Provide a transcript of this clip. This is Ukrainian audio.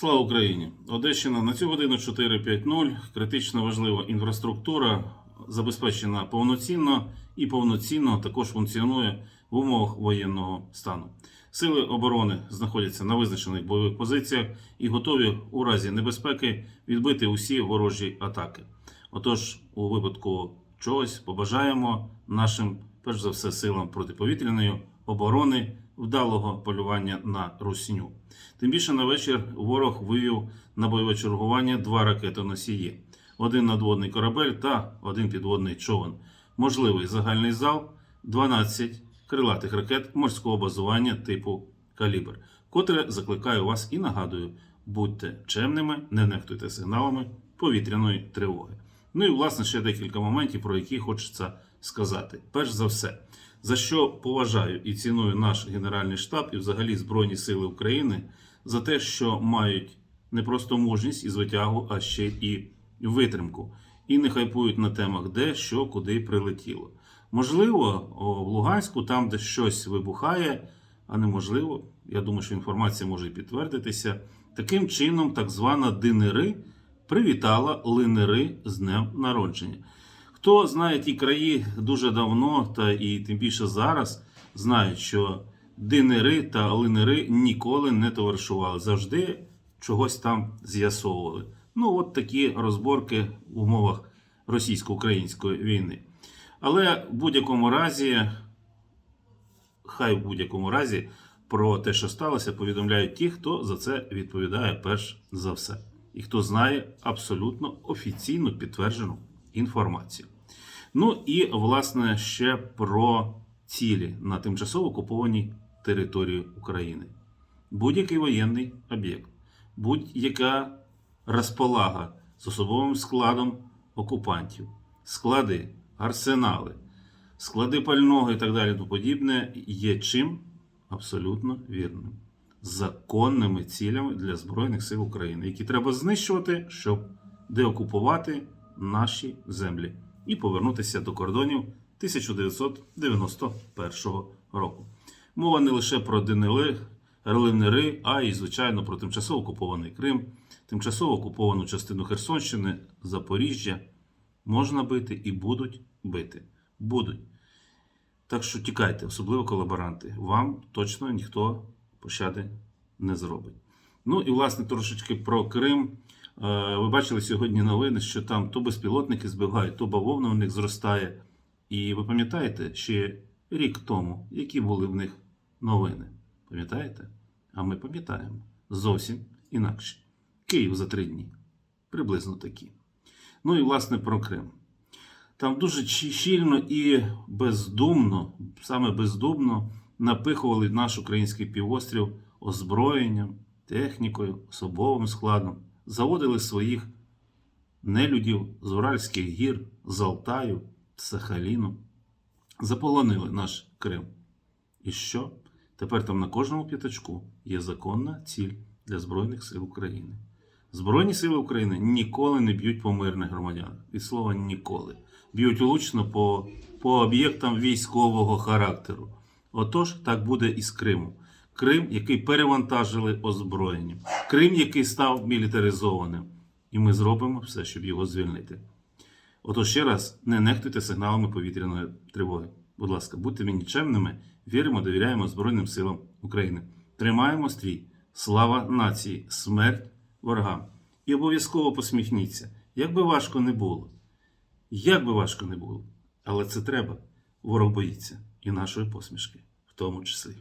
Слава Україні! Одещина на цю годину 4.5.0. Критично важлива інфраструктура забезпечена повноцінно і повноцінно також функціонує в умовах воєнного стану. Сили оборони знаходяться на визначених бойових позиціях і готові у разі небезпеки відбити усі ворожі атаки. Отож, у випадку чогось побажаємо нашим, перш за все, силам протиповітряної оборони вдалого полювання на русню. Тим більше на вечір ворог вивів на бойове чергування два ракетоносії: один надводний корабель та один підводний човен. Можливий загальний зал 12 крилатих ракет морського базування типу Калібр, котре закликаю вас і нагадую: будьте чемними, не нехтуйте сигналами повітряної тривоги. Ну і власне ще декілька моментів, про які хочеться сказати. Перш за все, за що поважаю і ціную наш Генеральний штаб і взагалі Збройні Сили України за те, що мають не просто мужність і звитягу, а ще і витримку. І не хайпують на темах, де, що, куди прилетіло. Можливо, в Луганську, там, де щось вибухає, а неможливо, я думаю, що інформація може підтвердитися. Таким чином, так звана Динери привітала линери з днем народження. Хто знає ті краї дуже давно, та і тим більше зараз, знають, що динери та линери ніколи не товаришували, завжди чогось там з'ясовували. Ну, от такі розборки в умовах російсько-української війни. Але в будь-якому разі, хай в будь-якому разі про те, що сталося, повідомляють ті, хто за це відповідає перш за все, і хто знає абсолютно офіційно підтверджену інформацію. Ну і власне ще про цілі на тимчасово окупованій території України. Будь-який воєнний об'єкт, будь-яка розполага з особовим складом окупантів, склади, арсенали, склади пального і так далі, тому подібне, є чим абсолютно вірним. Законними цілями для Збройних сил України, які треба знищувати, щоб деокупувати наші землі і повернутися до кордонів 1991 року. Мова не лише про ДНЛ, РЛНРи, а й, звичайно, про тимчасово окупований Крим, тимчасово окуповану частину Херсонщини, Запоріжжя. Можна бити і будуть бити. Будуть. Так що тікайте, особливо колаборанти. Вам точно ніхто пощади не зробить. Ну і власне трошечки про Крим. Е, Ви бачили сьогодні новини, що там то безпілотники збивають, то бавовна в них зростає. І ви пам'ятаєте, ще рік тому, які були в них новини? Пам'ятаєте? А ми пам'ятаємо зовсім інакше. Київ за три дні. Приблизно такі. Ну і власне про Крим. Там дуже щільно і бездумно, саме бездумно, напихували наш український півострів озброєнням, технікою, особовим складом, заводили своїх нелюдів з Уральських гір, з Алтаю, Сахаліну, заполонили наш Крим. І що? Тепер там на кожному п'ятачку є законна ціль для Збройних сил України. Збройні сили України ніколи не б'ють по мирних громадянах. Від слова ніколи. Б'ють влучно по, по об'єктам військового характеру. Отож, так буде і з Кримом. Крим, який перевантажили озброєнням. Крим, який став мілітаризованим. І ми зробимо все, щоб його звільнити. Отож, ще раз, не нехтуйте сигналами повітряної тривоги. Будь ласка, будьте мені чемними, віримо, довіряємо Збройним силам України. Тримаємо стрій. Слава нації, смерть ворогам. І обов'язково посміхніться. Як би важко не було. Як би важко не було. Але це треба. Ворог боїться і нашої посмішки, в тому числі.